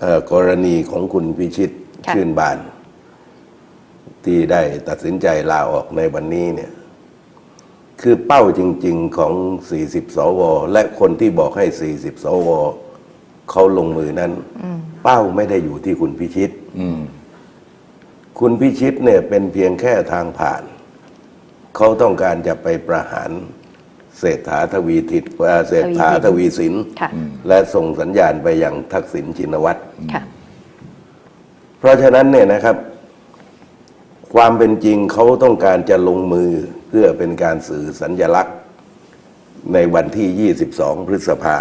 เอ่อกรณีของคุณพิชิตค่ะชื่นบาน ที่ได้ตัดสินใจลาออกในวันนี้เนี่ย คือเป้าจริง ๆของ 40 สว และคนที่บอกให้ 40 สวเขาลงมือนั้น เป้าไม่ได้อยู่ที่คุณพิชิตอืมคุณพิชิตเนี่ยเป็นเพียงแค่ทางผ่าน เขาต้องการจะไปประหาร เศรษฐาทวีทิตเอ่อเศรษฐาทวีสิน ค่ะ และส่งสัญญาณไปยังทักษิณชินวัตร ค่ะ เพราะฉะนั้นเนี่ยนะครับ ความเป็นจริงเขาต้องการจะลงมือเพื่อเป็นการสื่อสัญญลักษณ์ ในวันที่ 22 พฤษภา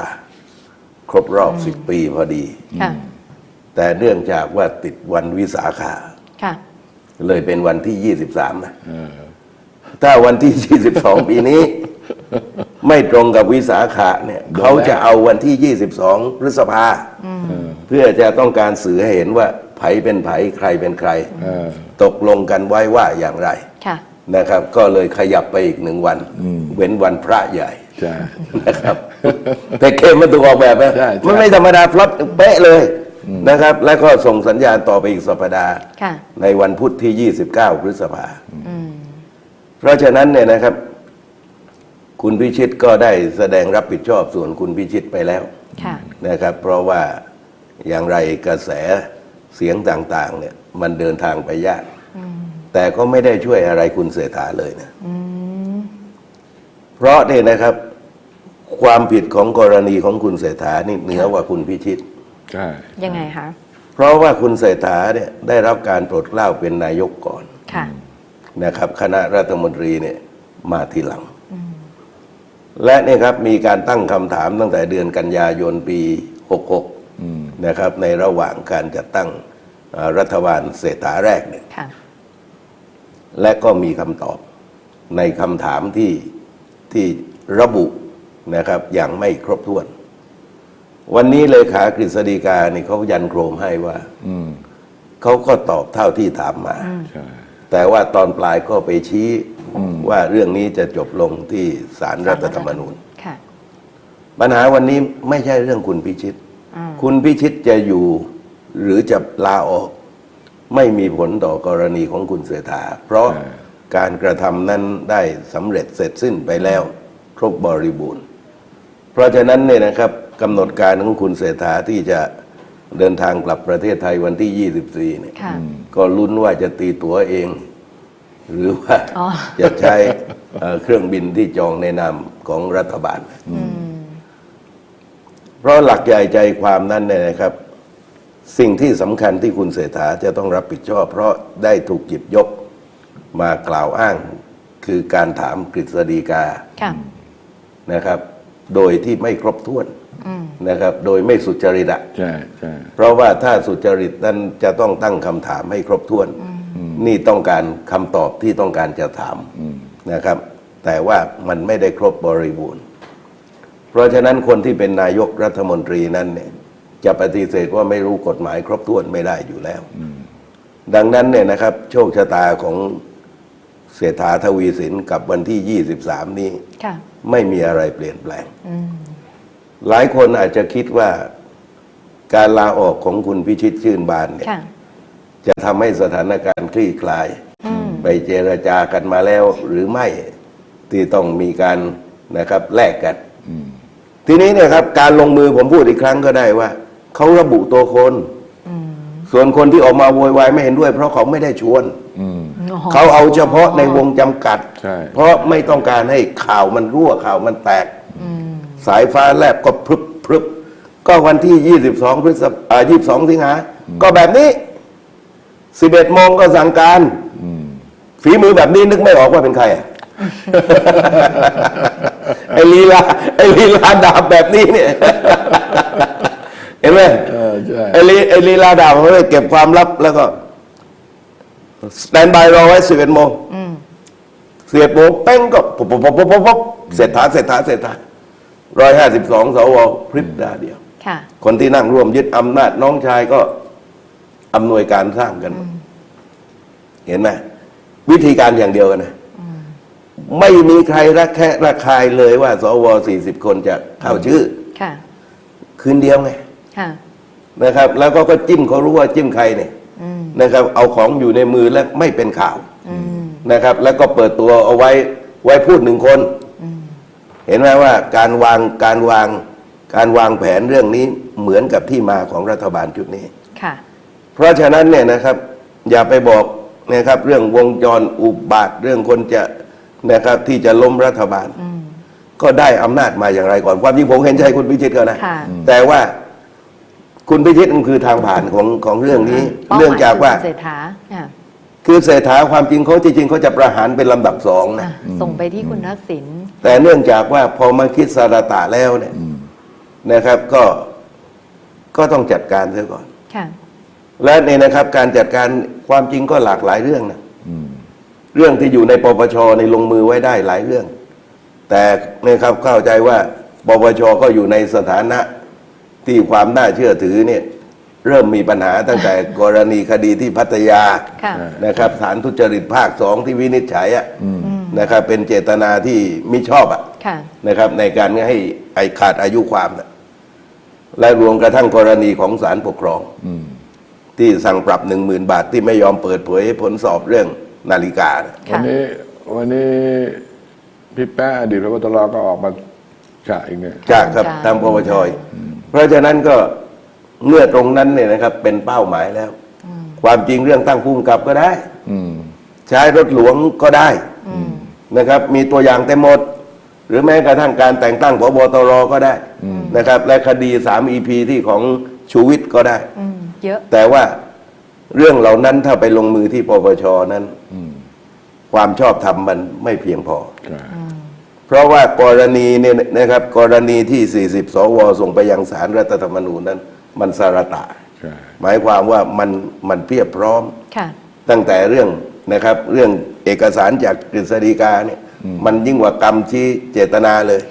ครบรอบ 10 ปีพอดี ค่ะ แต่เนื่องจากว่าติดวันวิสาขาค่ะ เลยเป็นวันที่ 23นะเออถ้าวันที่ 22 ปีนี้ ไม่ตรงกับวิสาขะเนี่ยเขาจะเอาวันที่ 22 พฤษภาเพื่อจะต้องการสื่อให้เห็นว่าไผเป็นไผใครเป็นใครเออตกลงกันไว้ว่าอย่างไรค่ะนะครับ ก็เลยขยับไปอีกหนึ่งวัน เว้นวันพระใหญ่ใช่นะครับแต่เกมมันถูกออกแบบนะใช่ใช่มันไม่ธรรมดาพลัดเป๊ะเลยนะครับ แล้วก็ส่งสัญญาณต่อไปอีกสัปดาห์ค่ะในวันพุธที่ 29 พฤษภาอืมเพราะฉะนั้นเนี่ยนะครับ คุณพิชิตก็ได้แสดงรับผิดชอบส่วนคุณพิชิตไปแล้วค่ะนะครับ เพราะว่าอย่างไรกระแสเสียงต่างๆเนี่ยมันเดินทางไปยาก แต่ก็ไม่ได้ช่วยอะไรคุณเสถาเลยนะเพราะเนี่ยนะครับ ความผิดของกรณีของคุณเสถานี่เหนือกว่าคุณพิชิตใช่ยังไงคะเพราะว่าคุณเศรษฐาเนี่ยได้รับการโปรดเกล้าเป็นนายกก่อนค่ะนะครับ คณะรัฐมนตรีเนี่ยมาทีหลัง และเนี่ยครับมีการตั้งคำถามตั้งแต่เดือนกันยายนปีอืม66 นะครับ ในระหว่างการจัดตั้งเอ่อรัฐบาลเศรษฐาแรกเนี่ยค่ะและก็มีคำตอบในคำถามที่ที่ระบุนะครับอย่างไม่ครบถ้วน วันนี้เลขากฤษฎีกานี่เขายันโครมให้ว่าอืมเขาก็ตอบเท่าที่ถามมาใช่ แต่ว่าตอนปลายก็ไปชี้ว่าเรื่องนี้จะจบลงที่ศาลรัฐธรรมนูญค่ะปัญหาวันนี้ไม่ใช่เรื่องคุณพิชิตอืมคุณพิชิตจะอยู่หรือจะลาออก ไม่มีผลต่อกรณีของคุณเสถาเพราะการกระทำนั้นได้สำเร็จเสร็จสิ้นไปแล้ว ครบบริบูรณ์ เพราะฉะนั้นเนี่ยนะครับกำหนดการของคุณเสถาที่จะ เดินทางกลับประเทศไทยวันที่ 24เนี่ยค่ะ ก็ลุ้นว่าจะตีตั๋วเอง หรือว่าอ๋อ จะใช้เอ่อเครื่องบินที่จองในนามของรัฐบาลเพราะหลักใหญ่ใจความนั้นเนี่ยนะครับ สิ่งที่สำคัญที่คุณเศรษฐาจะต้องรับผิดชอบ เพราะได้ถูกหยิบยกมากล่าวอ้าง คือการถามกฤษฎีกาค่ะ นะครับ โดยที่ไม่ครบถ้วนอืม นะครับ โดยไม่สุจริตอะใช่ใช่เพราะว่าถ้าสุจริตนั้นจะต้องตั้งคำถามให้ครบถ้วน นี่ต้องการคำตอบที่ต้องการจะถามอืมนะครับ แต่ว่ามันไม่ได้ครบบริบูรณ์ เพราะฉะนั้นคนที่เป็นนายกรัฐมนตรีนั้นเนี่ยจะปฏิเสธว่าไม่รู้กฎหมายครบถ้วนไม่ได้อยู่แล้ว ดังนั้นเนี่ยนะครับ โชคชะตาของเศรษฐาทวีสินกับวันที่ 23 นี้ค่ะไม่มีอะไรเปลี่ยนแปลงอืม หลายคนอาจจะคิดว่าการลาออกของคุณพิชิตชื่นบานเนี่ย ค่ะ จะทำให้สถานการณ์คลี่คลาย อืม ไปเจรจากันมาแล้วหรือไม่ที่ต้องมีการนะครับแลกกันอืมทีนี้เนี่ยครับการลงมือผมพูดอีกครั้งก็ได้ว่า เขาระบุตัวคน อืมส่วนคนที่ออกมาโวยวายไม่เห็นด้วย เพราะเขาไม่ได้ชวน อืม อ๋อเขาเอาเฉพาะในวงจำกัด ใช่ เพราะไม่ต้องการให้ข่าวมันรั่วข่าวมันแตก อืม สายฟ้าแลบก็พรึบพรึบก็วันที่ 22 พฤษภา22 สิงหา ก็แบบนี้ 11โมงก็สั่งการอืมฝีมือแบบนี้นึกไม่ออกว่าเป็นใครอะ ไอ้ลีลาไอ้ลีลาดาบแบบนี้เนี่ย เห็นไหมเออใช่ไอ้ลีไอ้ลีลาดาบเขาเลยเก็บความลับแล้วก็สแตนบายรอไว้11โมงอืมเสียบโมงเป้งก็ปุ๊บปุ๊บปุ๊บปุ๊บปุ๊บปุ๊บเสร็จฐานเสร็จฐานเสร็จฐาน ร้อยห้าสิบสองสวพริบดาเดียว ค่ะ คนที่นั่งร่วมยึดอำนาจน้องชายก็อำนวยการสร้างกันหมดเห็นไหมวิธีการอย่างเดียวกันนะไม่มีใครรักแค่ระคายเลยว่า สวสี่สิบคนจะเข้าชื่อ ค่ะ คืนเดียวไง ค่ะ นะครับ แล้วก็ก็จิ้มเขารู้ว่าจิ้มใครเนี่ยอืมนะครับ เอาของอยู่ในมือและไม่เป็นข่าวอืมนะครับ แล้วก็เปิดตัวเอาไว้ไว้พูดหนึ่งคนอืม เห็นไหมว่าการวางการวางการวางแผนเรื่องนี้เหมือนกับที่มาของรัฐบาลชุดนี้ ค่ะ เพราะฉะนั้นเนี่ยนะครับ อย่าไปบอกนะครับ เรื่องวงจรอุบาทเรื่องคนจะนะครับที่จะล้มรัฐบาล อืม ก็ได้อำนาจมาอย่างไรก่อนความจริงผมเห็นใจคุณพิชิตก็นะค่ะ แต่ว่าคุณพิชิตมันคือทางผ่านของของเรื่องนี้ ป้หมยเนื่องจากว่าคืคุณเศรษฐาอะคือเศรษฐาความจริงเขาจริงๆเขาจะประหารเป็นลำดับสองนะ อะส่งไปที่คุณทักษิณ แต่เนื่องจากว่าพอมาคิดสารตะแล้วเนี่ยนะครับ ก็ก็ต้องจัดการเสียก่อน ค่ะ และนี่นะครับ การจัดการความจริงก็หลากหลายเรื่องนะอืมเรื่องที่อยู่ในปปชในลงมือไว้ได้หลายเรื่อง แต่นะครับเข้าใจว่าปปชก็อยู่ในสถานะที่ความน่าเชื่อถือเนี่ย เริ่มมีปัญหาตั้งแต่กรณีคดีที่พัทยาค่ะ นะครับฐานทุจริตภาคสองที่วินิจฉัยอะ นะครับเป็นเจตนาที่มิชอบอะค่ะนะครับ ในการให้ไอขาดอายุความนะและรวมกระทั่งกรณีของศาลปกครองอืมที่สั่งปรับหนึ่งหมื่นบาทที่ไม่ยอมเปิดเผยผลสอบเรื่องนาฬิกานะค่ะวันนี้วันนี้พี่แป๊ะอดีตพบตรก็ออกมาฉะอีกเนี่ยจากครับใช่ทางปปชเพราะฉะนั้นก็เมื่อตรงนั้นเนี่ยนะครับ เป็นเป้าหมายแล้ว ความจริงเรื่องตั้งภูมิกับก็ได้อืมใช้รถหลวงก็ได้อืม นะครับ มีตัวอย่างเต็มหมด หรือแม้กระทั่งการแต่งตั้งพบตรก็ได้นะครับ และคดีสามอีพีที่ของชูวิทย์ก็ได้อืมเยอะแต่ว่าเรื่องเหล่านั้นถ้าไปลงมือที่ปปชนั้นอืมความชอบธรรมมันไม่เพียงพอใช่เพราะว่ากรณีเนี่ยนะครับ กรณีที่ 40 สว ส่งไปยังสารรัฐธรรมนูญนั้น มันสารตะใช่หมายความว่ามันมันเพียบพร้อมค่ะตั้งแต่เรื่องนะครับ เรื่อง เอกสารจากกฤษฎีกาเนี่ยมันยิ่งกว่ากรรมชี้เจตนาเลย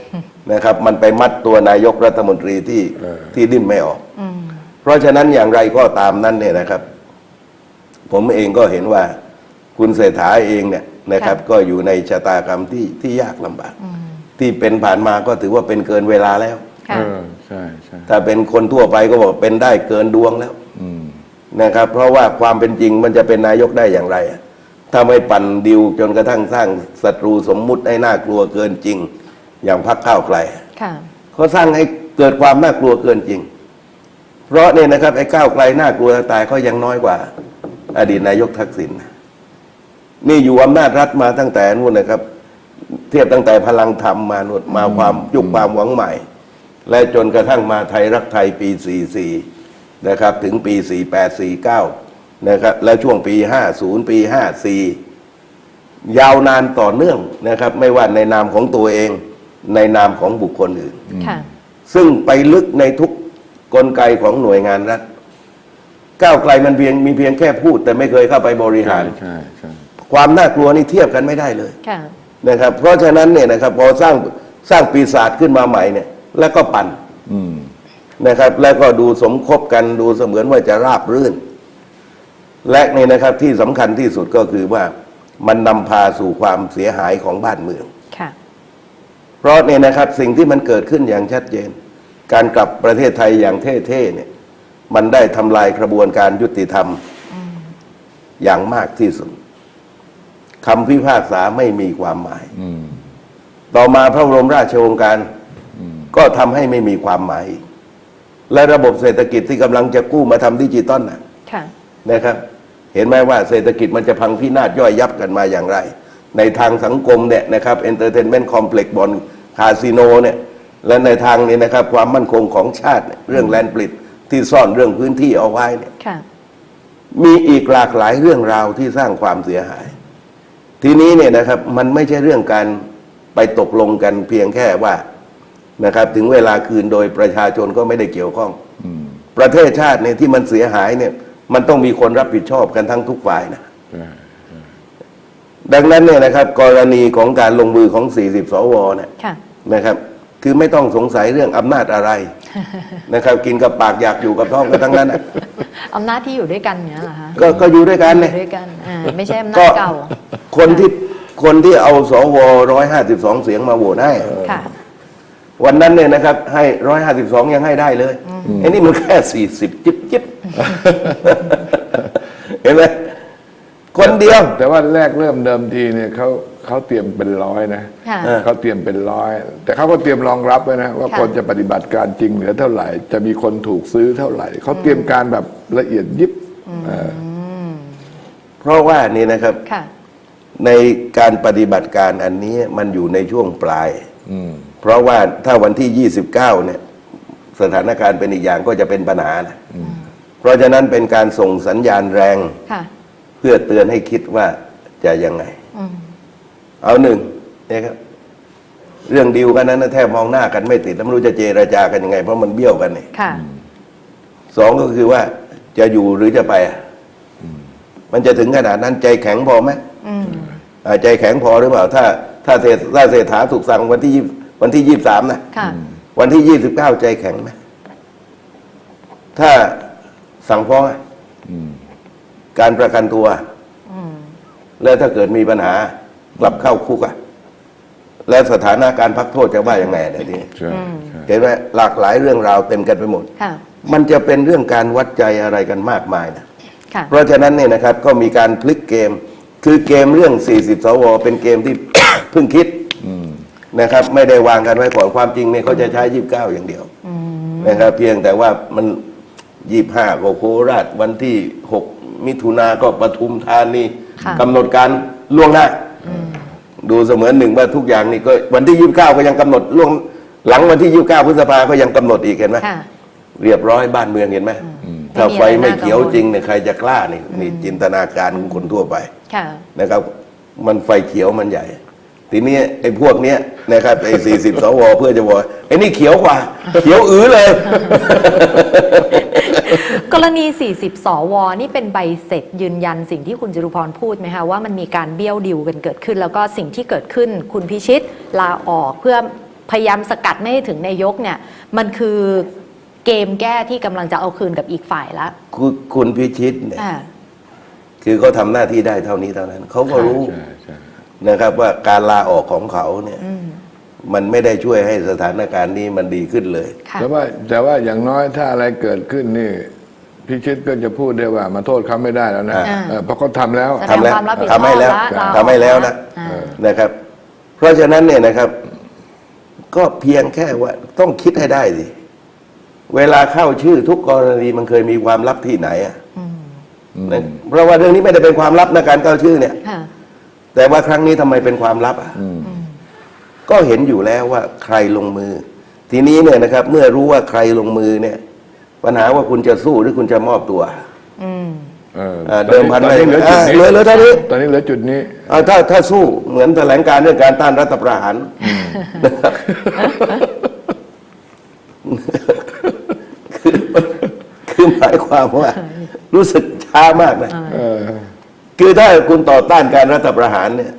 นะครับ มันไปมัดตัวนายกรัฐมนตรีที่ที่ดิ้นไม่ออกอืมเพราะฉะนั้นอย่างไรก็ตามนั้นเนี่ยนะครับ ผมเองก็เห็นว่าคุณเศรษฐาเองเนี่ยนะครับ ก็อยู่ในชะตากรรมที่ที่ยากลำบากอืมที่เป็นผ่านมาก็ถือว่าเป็นเกินเวลาแล้วค่ะเออใช่ใช่ถ้าเป็นคนทั่วไปก็บอกเป็นได้เกินดวงแล้วอืมนะครับ เพราะว่าความเป็นจริงมันจะเป็นนายกได้อย่างไรอะ ถ้าไม่ปั่นดิวจนกระทั่งสร้างศัตรูสมมุติให้น่ากลัวเกินจริง อย่างพรรคข้าวไกลค่ะเขาสร้างให้เกิดความน่ากลัวเกินจริง เพราะเนี่ยนะครับไอ้ก้าวไกลน่ากลัวจะตายเขายังน้อยกว่า อดีตนายกทักษิณนี่อยู่อำนาจรัฐมาตั้งแต่นู่นนะครับ เทียบตั้งแต่พลังธรรมมานู่นมาความยุคความหวังใหม่ และจนกระทั่งมาไทยรักไทยปี 44 นะครับ ถึงปี 48 49 นะครับและช่วงปี 50 ปี 54 ยาวนานต่อเนื่องนะครับ ไม่ว่าในนามของตัวเอง ในนามของบุคคลอื่น ค่ะ ซึ่งไปลึกในทุกกลไกของหน่วยงานรัฐก้าวไกลมันเพียงมีเพียงแค่พูด แต่ไม่เคยเข้าไปบริหาใช่รใช่ใช่ความน่ากลัวนี่เทียบกันไม่ได้เลยค่ะ นะครับ เพราะฉะนั้นเนี่ยนะครับพอสร้างสร้างปีศาจขึ้นมาใหม่เนี่ย แล้วก็ปั่นอืมนะครับ แล้วก็ดูสมคบกันดูเสมือนว่าจะราบรื่น และนี่นะครับที่สำคัญที่สุดก็คือว่ามันนำพาสู่ความเสียหายของบ้านเมืองค่ะเพราะเนี่ยนะครับสิ่งที่มันเกิดขึ้นอย่างชัดเจน การกลับประเทศไทยอย่างเท่ๆเนี่ย มันได้ทำลายกระบวนการยุติธรรมอย่างมากที่สุดคำพิพากษาไม่มีความหมายอืมต่อมาพระบรมราชโองการก็ทำให้ไม่มีความหมายอีกและระบบเศรษฐกิจที่กำลังจะกู้มาทำดิจิตอลนะค่ะนะครับ เห็นไหมว่าเศรษฐกิจมันจะพังพินาศย่อยยับกันมาอย่างไร ในทางสังคมเนี่ยนะครับเอนเตอร์เทนเมนต์คอมเพล็กซ์บอลคาสิโนเนี่ยและในทางนี้นะครับความมั่นคงของชาติเนี่ยเรื่องแลนด์ปลิดที่ซ่อนเรื่องพื้นที่เอาไว้เนี่ยค่ะมีอีกหลากหลายเรื่องราวที่สร้างความเสียหาย ทีนี้เนี่ยนะครับมันไม่ใช่เรื่องการไปตกลงกันเพียงแค่ว่านะครับ ถึงเวลาคืนโดยประชาชนก็ไม่ได้เกี่ยวข้องอืมประเทศชาติเนี่ยที่มันเสียหายเนี่ย มันต้องมีคนรับผิดชอบกันทั้งทุกฝ่ายนะใช่ดังนั้นเนี่ยนะครับ กรณีของการลงมือของ 40 สวเนี่ยค่ะนะครับ คือไม่ต้องสงสัยเรื่องอำนาจอะไรนะครับ กินกับปากอยากอยู่กับท้องกันทั้งนั้นนะอำนาจที่อยู่ด้วยกันเนี้ยเหรอคะก็ก็อยู่ด้วยกันอเนี่ยยู่ด้วยกันอ่าไม่ใช่อำนาก็จเก่า คนที่คนที่เอาสวร้อยห้าสิบสองเสียงมาโหวตให้ค่ะ วันนั้นเนี่ยนะครับให้ร้อยห้าสิบสองยังให้ได้เลยไอ้นี่มันแค่สี่สิบจิบจิบเห็นไหมคนเดียว แต่ว่าแรกเริ่มเดิมทีเนี่ยเขาเขาเตรียมเป็นร้อยนะค่ะเออเขาเตรียมเป็นร้อย แต่เขาก็เตรียมรองรับไว้นะว่าค่ะคนจะปฏิบัติการจริงเหลือเท่าไหร่ จะมีคนถูกซื้อเท่าไหร่เขาเตรียมการแบบละเอียดยิบเออเพราะว่านี่นะครับค่ะในการปฏิบัติการอันนี้มันอยู่ในช่วงปลาย อืม เพราะว่าถ้าวันที่ 29 เนี่ย สถานการณ์เป็นอีกอย่างก็จะเป็นปัญหานะเพราะฉะนั้นเป็นการส่งสัญญาณแรง ค่ะ เพื่อเตือนให้คิดว่าจะยังไง อืม เอาหนึ่งเนี่ยครับ เรื่องดีลกันนั้นนะแทบมองหน้ากันไม่ติดแล้วไม่รู้จะเจรจากันยังไง เพราะมันเบี้ยวกันเนี่ย ค่ะ สองก็คือว่าจะอยู่หรือจะไปอะมันจะถึงขนาดนั้นใจแข็งพอไหมอืม อ่าใจแข็งพอหรือเปล่า ถ้า ถ้าเศรษถ้าเศรษฐาถูกสั่งวันที่ยี่ วันที่ยี่สามนะค่ะ วันที่ยี่สิบเก้าใจแข็งไหมถ้าสั่งฟ้องอะอืมการประกันตัว อืม แล้วถ้าเกิดมีปัญหากลับเข้าคุกอะแล้วสถานะการพักโทษจะว่ายังไงเดี๋ยวนี้ใช่ใช่เห็นไหมหลากหลายเรื่องราวเต็มกันไปหมด ค่ะ มันจะเป็นเรื่องการวัดใจอะไรกันมากมายนะ ค่ะ เพราะฉะนั้นเนี่ยนะครับก็มีการพลิกเกม คือเกมเรื่อง 40 สว เป็นเกมที่ เพิ่งคิดอืม นะครับ ไม่ได้วางกันไว้ก่อนความจริงเนี่ยเขาจะใช้29อย่างเดียวนะครับ เพียงแต่ว่ามัน25ก็โคราชวันที่6มิถุนาก็ปทุมธานีค่ะกำหนดการล่วงหน้าดูเสมือนหนึ่งว่าทุกอย่างนี่ก็วันที่29ก็ยังกำหนดล่วงหลังวันที่29พฤษภาก็ยังกำหนดอีกเห็นไหมค่ะเรียบร้อยบ้านเมืองเห็นไหมถ้าไฟไม่เขียวจริงเนี่ยใครจะกล้านี่นี่จินตนาการของคนทั่วไปค่ะนะครับ มันไฟเขียวมันใหญ่ ทีนี้ไอ้พวกเนี้ยนะครับไอ้สี่สิบสวเพื่อจะบอกไอ้นี่เขียวกว่า เขียวอื้อเลย กรณี 40 สว นี่เป็นใบเสร็จยืนยันสิ่งที่คุณจรุพรพูดไหมคะว่ามันมีการเบี้ยวดิวกันเกิดขึ้น แล้วก็สิ่งที่เกิดขึ้น คุณพิชิตลาออกเพื่อพยายามสกัดไม่ให้ถึงนายกเนี่ย มันคือเกมแก้ที่กำลังจะเอาคืนกับอีกฝ่ายละคุณคุณพิชิตเนี่ยอ่า คือเขาทำหน้าที่ได้เท่านี้เท่านั้นเขาก็รู้ ใช่ใช่ นะครับว่าการลาออกของเขาเนี่ยอืมมันไม่ได้ช่วยให้สถานการณ์นี้มันดีขึ้นเลยค่ะแต่ว่าแต่ว่าอย่างน้อยถ้าอะไรเกิดขึ้นนี่พิชิตก็จะพูดได้ว่ามาโทษเขาไม่ได้แล้วนะอ่าเออเพราะเขาทำแล้วแสดงทำแล้วความรับผิดชอบทำให้แล้วละลาออกทำให้แล้วนะอ่านะครับ เพราะฉะนั้นเนี่ยนะครับ ก็เพียงแค่ว่าต้องคิดให้ได้สิเวลาเข้าชื่อทุกกรณีมันเคยมีความลับที่ไหนอะนะเพราะว่าเรื่องนี้ไม่ได้เป็นความลับนะการเข้าชื่อเนี่ยค่ะ แต่ว่าครั้งนี้ทำไมเป็นความลับอะก็เห็นอยู่แล้วว่าใครลงมือ ทีนี้เนี่ยนะครับ เมื่อรู้ว่าใครลงมือเนี่ย ปัญหาว่าคุณจะสู้หรือคุณจะมอบตัวอืมเอออ่าเดิมพันตอนนี้ไว้เหลือจุดนี้อ่าเหลือเหลือเท่านี้ ตอนนี้เหลือจุดนี้เอาถ้าถ้าสู้เหมือนแถลงการเรื่องการต้านรัฐประหารนะครับคือคือหมายความว่า รู้สึกช้ามากนะ เออ คือถ้าคุณต่อต้านการรัฐประหารเนี่ย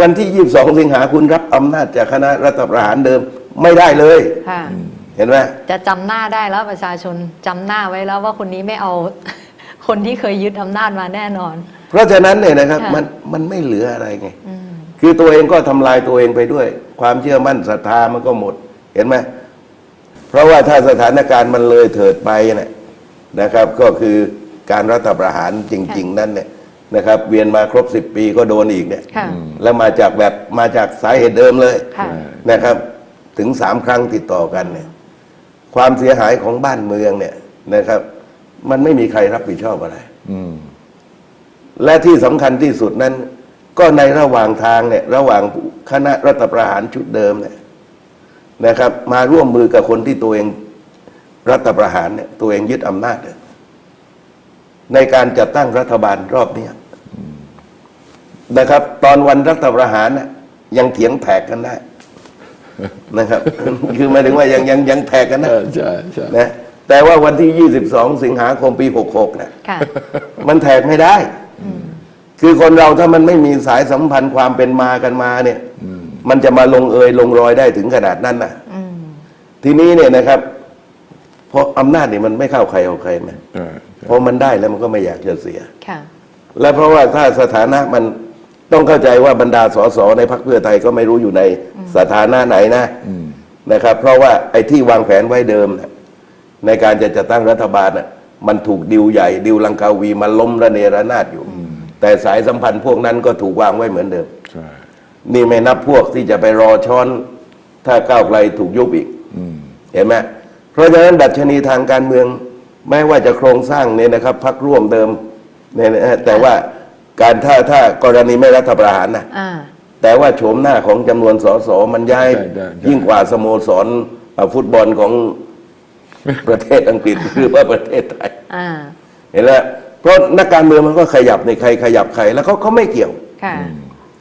วันที่ 22 สิงหาคุณรับอำนาจจากคณะรัฐประหารเดิมไม่ได้เลย ค่ะ เห็นไหมจะจำหน้าได้แล้วประชาชนจำหน้าไว้แล้วว่าคนนี้ไม่เอา คนที่เคยยึดอำนาจมาแน่นอน เพราะฉะนั้นเนี่ยนะครับค่ะ มันมันไม่เหลืออะไรไง อืม คือตัวเองก็ทำลายตัวเองไปด้วย ความเชื่อมั่นศรัทธามันก็หมด เห็นไหมเพราะว่าถ้าสถานการณ์มันเลยเถิดไปเนี่ยนะครับ ก็คือการรัฐประหารจริง ๆ นั่นเนี่ย นะครับ เวียนมาครบสิบปีก็โดนอีกเนี่ยค่ะ แล้วมาจากแบบมาจากสาเหตุเดิมเลยค่ะ นะครับ ถึงสามครั้งติดต่อกันเนี่ยความเสียหายของบ้านเมืองเนี่ยนะครับ มันไม่มีใครรับผิดชอบอะไร อืม และที่สำคัญที่สุดนั้น ก็ในระหว่างทางเนี่ยระหว่างคณะรัฐประหารชุดเดิมเนี่ยนะครับ มาร่วมมือกับคนที่ตัวเองรัฐประหารเนี่ยตัวเองยึดอำนาจเนี่ยในการจัดตั้งรัฐบาลรอบเนี้ย นะครับ ตอนวันรัฐประหารน่ะยังเถียงแตกกันได้ นะครับ คือหมายถึงว่ายังยังยังแตกกันเอนะอใช่ใช่นะแต่ว่าวันที่ 22 สิงหาคมปี 66นะค่ะ มันแทกไม่ได้ คือคนเราถ้ามันไม่มีสายสัมพันธ์ความเป็นมากันมาเนี่ย มันจะมาลงเอยลงรอยได้ถึงขนาดนั้นนะอืม ทีนี้เนี่ยนะครับ เพราะอำนาจเนี่ยมันไม่เข้าใครเอาใครนะเออพอมันได้แล้วมันก็ไม่อยากจะเสีย ค่ะ และเพราะว่าถ้าสถานะมัน ต้องเข้าใจว่าบรรดาสสในพรรคเพื่อไทยก็ไม่รู้อยู่ในสถานะไหนนะนะครับ เพราะว่าไอ้ที่วางแผนไว้เดิมนะในการจะจัดตั้งรัฐบาลน่ะมันถูกดิวใหญ่ ดิวลังกาวีมาล้มระเนระนาดอยู่ แต่สายสัมพันธ์พวกนั้นก็ถูกวางไว้เหมือนเดิม ใช่นี่ไม่นับพวกที่จะไปรอช้อน ถ้าก้าวไกลถูกยุบอีก อืมเห็นไหมเพราะฉะนั้นดัชนีทางการเมือง แม้ว่าจะโครงสร้างเนี่ยนะครับพักร่วมเดิมเนี่ยนะฮะแต่ว่า การถ้าถ้ากรณีไม่รัฐประหารนะอ่า แต่ว่าโฉมหน้าของจำนวนสสมันย้ายใช่ใช่ใช่ ยิ่งกว่าสโมสรเอ่อฟุตบอลของประเทศอังกฤษ หรือว่าประเทศไทย อ่า เห็นแล้วเพราะนักการเมืองมันก็ขยับในใครขยับใครแล้วเขาเขาไม่เกี่ยว ค่ะ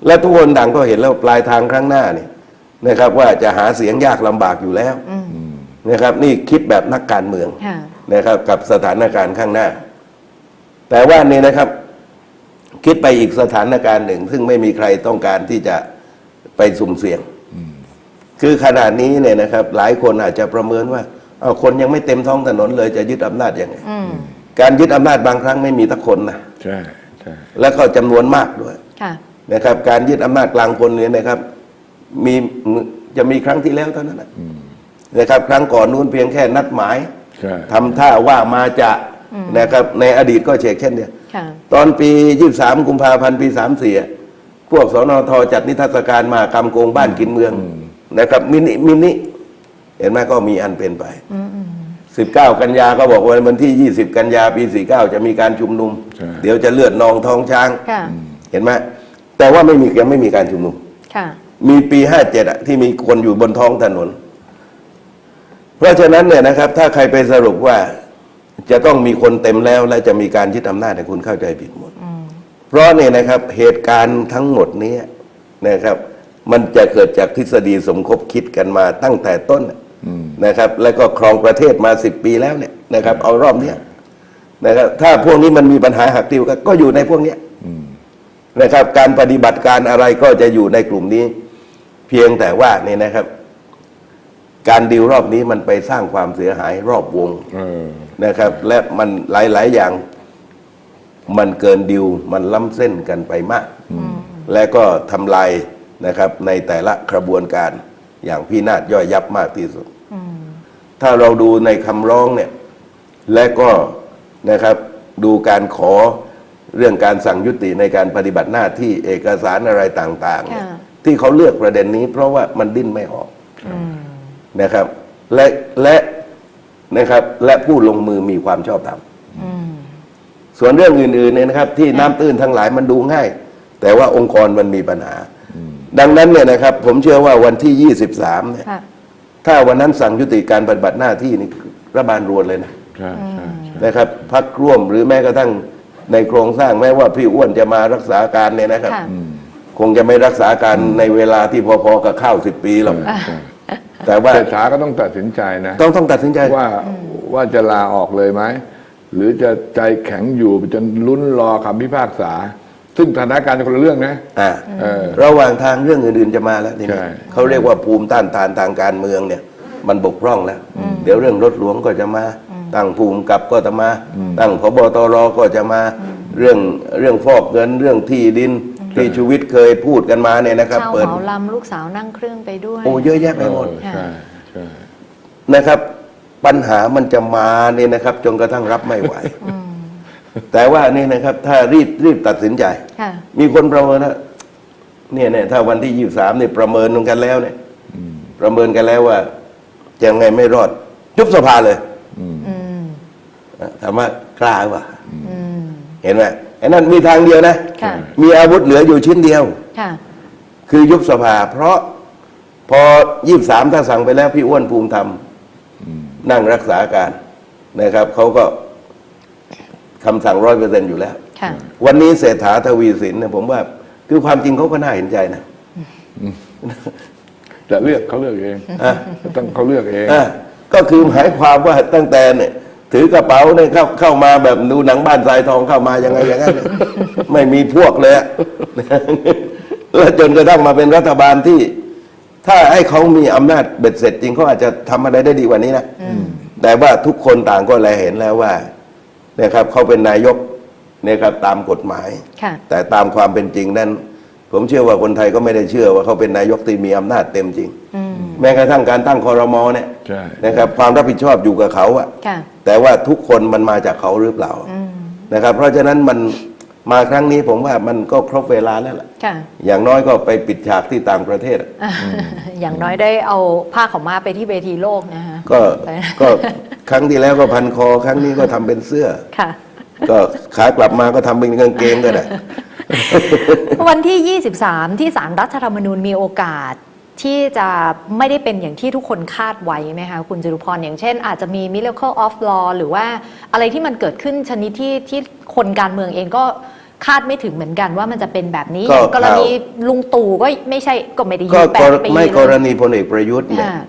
และทุกคนต่างก็เห็นแล้วปลายทางครั้งหน้าเนี่ยนะครับว่าจะหาเสียงยากลำบากอยู่แล้วนะครับ นี่คิดแบบนักการเมืองค่ะ นะครับกับสถานการณ์ข้างหน้า แต่ว่านี่นะครับ คิดไปอีกสถานการณ์หนึ่ง ซึ่งไม่มีใครต้องการที่จะไปสุ่มเสี่ยง คือขณะนี้เนี่ยนะครับ หลายคนอาจจะประเมินว่าเอาคนยังไม่เต็มท้องถนนเลยจะยึดอำนาจยังไงอืมการยึดอำนาจบางครั้งไม่มีทักคนนะใช่ใช่แล้วก็จำนวนมากด้วยค่ะนะครับ การยึดอำนาจกลางคนเนี่ยนะครับ มีจะมีครั้งที่แล้วเท่านั้นนะนะครับ ครั้งก่อนนู้นเพียงแค่นัดหมายใช่ทำท่าว่ามาจะ นะครับในอดีตก็เชกเช่นเดียวค่ะตอนปี 23 กุมภาพันธ์ปี 34 พวกสนทจัดนิทรรศการมากำโกงบ้านกินเมืองนะครับมินิมินิเห็นไหมก็มีอันเป็นไป 19 กันยาก็บอกว่าวันที่ 20 กันยาปี 49 จะมีการชุมนุมใช่เดี๋ยวจะเลือดนองท้องช้างค่ะเห็นไหมแต่ว่าไม่มียังไม่มีการชุมนุมค่ะมีปี 57อะที่มีคนอยู่บนท้องถนน เพราะฉะนั้นเนี่ยนะครับ ถ้าใครไปสรุปว่า จะต้องมีคนเต็มแล้วและจะมีการยึดอำนาจเนี่ยคุณเข้าใจผิดหมด เพราะเนี่ยนะครับเหตุการณ์ทั้งหมดนี้นะครับ มันจะเกิดจากทฤษฎีสมคบคิดกันมาตั้งแต่ต้นน่ะนะครับ แล้วก็ครองประเทศมาสิบปีแล้วเนี่ยนะครับ เอารอบเนี้ยนะครับ ถ้าพวกนี้มันมีปัญหาหักดิวก็ก็อยู่ในพวกเนี้ยนะครับ การปฏิบัติการอะไรก็จะอยู่ในกลุ่มนี้ เพียงแต่ว่านี่นะครับ การดีลรอบนี้มันไปสร้างความเสียหายรอบวงเออนะครับ และมันหลาย ๆ อย่าง มันเกินดิวมันล้ำเส้นกันไปมาก และก็ทำลายนะครับในแต่ละกระบวนการอย่างพินาศย่อยยับมากที่สุด ถ้าเราดูในคำร้องเนี่ย และก็นะครับดูการขอเรื่องการสั่งยุติในการปฏิบัติหน้าที่เอกสารอะไรต่างๆเนี่ยค่ะที่เขาเลือกประเด็นนี้ เพราะว่ามันดิ้นไม่ออก นะครับ และและนะครับ และผู้ลงมือมีความชอบธรรมส่วนเรื่องอื่นๆเนี่ยนะครับ ที่น้ำตื้นทั้งหลายมันดูง่าย แต่ว่าองค์กรมันมีปัญหา ดังนั้นเนี่ยนะครับ ผมเชื่อว่าวันที่ 23เนี่ยค่ะถ้าวันนั้นสั่งยุติการปฏิบัติหน้าที่นี่รัฐบาลรวนเลยนะใช่ใช่ใช่นะครับพักร่วมหรือแม้กระทั่งในโครงสร้างแม้ว่าพี่อ้วนจะมารักษาการเนี่ยนะครับค่ะคงจะไม่รักษาการในเวลาที่พอๆกับข้าวสิบปีหรอกใช่ แต่ว่าเศรษฐาก็ต้องตัดสินใจนะต้องต้องตัดสินใจ ว่าว่าจะลาออกเลยไหม หรือจะใจแข็งอยู่จนลุ้นรอคำพิพากษา ซึ่งสถานการณ์คนละเรื่องนะอ่าเออ ระหว่างทางเรื่องอื่นๆจะมาแล้วทีนี้ใช่ เขาเรียกว่าภูมิต้านทานทางการเมืองเนี่ย มันบกพร่องแล้ว เดี๋ยวเรื่องรถหลวงก็จะมา ตั้งภูมิกับก็จะมา ตั้งพบตรก็จะมา เรื่องเรื่องฟอกเงินเรื่องที่ดิน ที่ชูวิทย์เคยพูดกันมาเนี่ยนะครับเช่าเปิด เหมาลำลูกสาวนั่งเครื่องไปด้วย โอ้เยอะแยะไปหมดเออใช่ใช่นะครับ ปัญหามันจะมาเนี่ยนะครับ จนกระทั่งรับไม่ไหวแต่ว่านี่นะครับ ถ้ารีบรีบตัดสินใจ ค่ะ มีคนประเมินนะเนี่ยเนี่ยถ้าวันที่ยี่สามเนี่ยประเมินกันแล้วเนี่ยประเมินกันแล้วว่ายังไงไม่รอดยุบสภาเลยอืมอะถามว่ากล้าป่ะอืม เห็นไหม ไอ้นั่นมีทางเดียวนะ ค่ะ มีอาวุธเหลืออยู่ชิ้นเดียว ค่ะ คือยุบสภา เพราะพอยี่สามถ้าสั่งไปแล้วพี่อ้วนภูมิธรรมนั่งรักษาการนะครับเขาก็คำสั่งร้อยเปอร์เซ็นอยู่แล้ว ค่ะ วันนี้เศรษฐาทวีสินเนี่ยผมว่า คือความจริงเขาก็น่าเห็นใจนะจะเลือกเขาเลือกเองอะ ต้องเขาเลือกเอง อะก็คือหมายความว่าตั้งแต่เนี่ย ถือกระเป๋าเนี่ยเข้าเข้ามาแบบดูหนังบ้านทรายทองเข้ามายังไงอย่างนั้นเนี่ยไม่มีพวกเลยอะแล้วจนกระทั่งมาเป็นรัฐบาลที่ ถ้าให้เขามีอำนาจเบ็ดเสร็จจริงเขาอาจจะทำอะไรได้ดีกว่านี้นะแต่ว่าทุกคนต่างก็แลเห็นแล้วว่านะครับเขาเป็นนายกนะครับตามกฎหมายค่ะแต่ตามความเป็นจริงนั้น ผมเชื่อว่าคนไทยก็ไม่ได้เชื่อว่าเขาเป็นนายกที่มีอำนาจเต็มจริงอืม แม้กระทั่งการตั้งคอรมอเนี่ยใช่ นะครับความรับผิดชอบอยู่กับเขาอะค่ะ แต่ว่าทุกคนมันมาจากเขาหรือเปล่านะครับ เพราะฉะนั้นมันมาครั้งนี้ผมว่ามันก็ครบเวลาแล้วล่ะ ค่ะอย่างน้อยก็ไปปิดฉากที่ต่างประเทศอะอย่างน้อยได้เอาผ้าขาวม้าไปที่เวทีโลกนะคะก็ไปก็ครั้งที่แล้วก็พันคอ ครั้งนี้ก็ทำเป็นเสื้อ ค่ะ ก็ขากลับมาก็ทำเป็นกางเกงก็ได้ วันที่ 23 ที่สารรัฐธรรมนูญมีโอกาส ที่จะไม่ได้เป็นอย่างที่ทุกคนคาดไว้ไหมคะคุณจรุพรอย่างเช่น อาจจะมี miracle of law หรือว่าอะไรที่มันเกิดขึ้นชนิดที่ที่คนการเมืองเองก็คาดไม่ถึงเหมือนกันว่ามันจะเป็นแบบนี้ก็ อย่างกรณีข่ลุงตู่ก็ไม่ใช่ก็ไม่ได้อก็ยู่แปกดรปีไม่กรเลยณีพลเอกประยุทธ์เนี่ย ค่ะ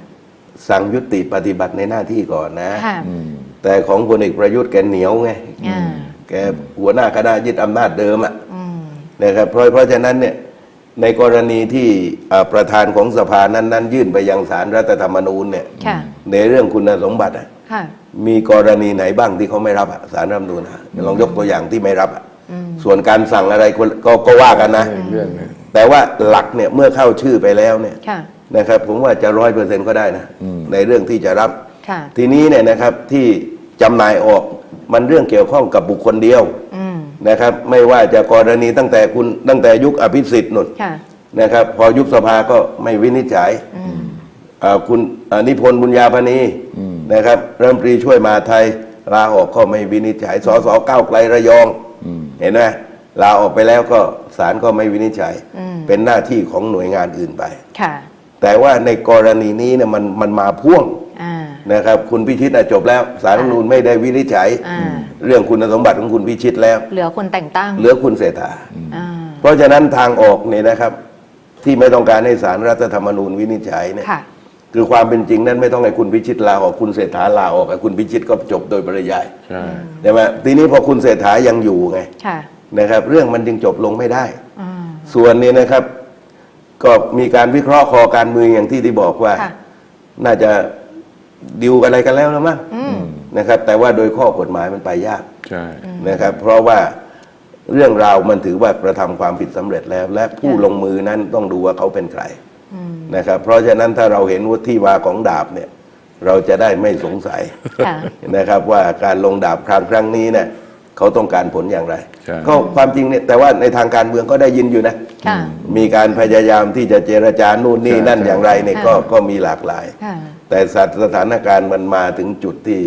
สั่งยุติปฏิบัติในหน้าที่ก่อนนะ ค่ะแต่ของพลเอกประยุทธ์แกเหนียวไง อ่าแกหัวหน้าคณะยึดอำนาจเดิมอะนะครับเพราะเพราะฉะนั้นเนี่ย ในกรณีที่อ่าประธานของสภานั้นนั้นยื่นไปยังสารรัฐธรรมนูญเนี่ยค่ะในเรื่องคุณสมบัติอะค่ะมีกรณีไหนบ้างที่เขาไม่รับอะสารรัฐธรรมนูญอะลองยกตัวอย่างที่ไม่รับอะส่วนการสั่งอะไรคนก็ก็ว่ากันนะอีกเรื่องหนึงแต่ว่าหลักเนี่ยเมื่อเข้าชื่อไปแล้วเนี่ยค่ะนะครับ ผมว่าจะร้อยเปอร์เซ็นก็ได้นะในเรื่องที่จะรับค่ะทีนี้เนี่ยนะครับที่จำหน่ายออกมันเรื่องเกี่ยวข้องกับบุคคลเดียวอืม นะครับ ไม่ว่าจะกรณีตั้งแต่คุณตั้งแต่ยุคอภิสิทธิ์นุ่นค่ะ นะครับ พอยุบสภาก็ไม่วินิจฉัยอ่าคุณอ่านิพนธ์บุญญาพนีนะครับรัฐมนตรีช่วยมหาดไทยลาออกก็ไม่วินิจฉัยสสก้าวไกลระยองเห็นไหมลาออกไปแล้วก็ศาลก็ไม่วินิจฉัย เป็นหน้าที่ของหน่วยงานอื่นไป ค่ะ แต่ว่าในกรณีนี้เนี่ยมันมันมาพ่วงอ่า นะครับ คุณพิชิตน่ะจบแล้วสารรัฐธรรมนูญไม่ได้วินิจฉัย อ่า เรื่องคุณสมบัติของคุณพิชิตแล้ว เหลือคนแต่งตั้งเหลือคุณเศรษฐา อ่าเพราะฉะนั้นทางออกเนี่ยนะครับ ที่ไม่ต้องการให้สารรัฐธรรมนูญวินิจฉัยเนี่ย ค่ะ คือความเป็นจริงนั้นไม่ต้องให้คุณพิชิตลาออกคุณเศรษฐาลาออกให้คุณพิชิตก็จบโดยปริยายใช่ ใช่ไหมทีนี้พอคุณเศรษฐายังอยู่ไงค่ะนะครับ เรื่องมันจึงจบลงไม่ได้ อ่าส่วนนี้นะครับ ก็มีการวิเคราะห์คอการเมืองอย่างที่ที่บอกว่า ค่ะ น่าจะ ดิวอะไรกันแล้วนะมั้งนะครับ แต่ว่าโดยข้อกฎหมายมันไปยากใช่นะครับ เพราะว่าเรื่องราวมันถือว่ากระทำความผิดสำเร็จแล้ว และผู้ลงมือนั้นต้องดูว่าเขาเป็นใครนะครับ เพราะฉะนั้นถ้าเราเห็นว่าที่มาของดาบเนี่ย เราจะได้ไม่สงสัยค่ะนะครับ ว่าการลงดาบครั้งครั้งนี้เนี่ย เขาต้องการผลอย่างไร ใช่ ก็ความจริงเนี่ยแต่ว่าในทางการเมืองก็ได้ยินอยู่นะ ค่ะ มีการพยายามที่จะเจรจานู่นนี่ใช่นั่นใช่ อย่างไรเนี่ยค่ะก็ก็มีหลากหลาย ค่ะ แต่สถานการณ์มันมาถึงจุดที่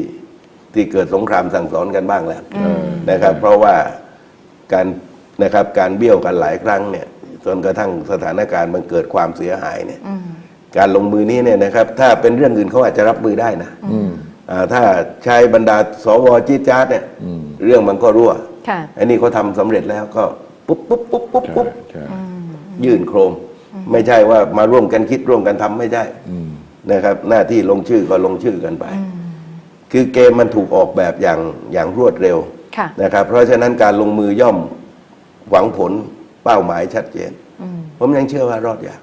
ที่เกิดสงครามสั่งสอนกันบ้างแล้วนะครับ เพราะว่าการนะครับการเบี้ยวกันหลายครั้งเนี่ยจนกระทั่งสถานการณ์มันเกิดความเสียหายเนี่ยการลงมือนี้เนี่ยนะครับ ถ้าเป็นเรื่องอื่นเขาอาจจะรับมือได้นะอ่า ถ้าใช้บรรดาสวจีดจาร์ดเนี่ยเรื่องมันก็รั่วค่ะอันนี้เขาทำสำเร็จแล้วก็ปุ๊บปุ๊บปุ๊บปุ๊บใช่ปุ๊บใช่ยื่นโครงไม่ใช่ว่ามาร่วมกันคิดร่วมกันทำไม่ใช่นะครับ หน้าที่ลงชื่อก็ลงชื่อกันไป คือเกมมันถูกออกแบบอย่างอย่างรวดเร็วค่ะนะครับ เพราะฉะนั้นการลงมือย่อมหวังผลเป้าหมายชัดเจน ผมยังเชื่อว่ารอดยาก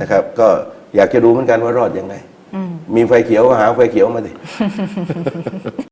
นะครับ ก็อยากจะดูเหมือนกันว่ารอดยังไง มีไฟเขียวก็หาไฟเขียวมาสิ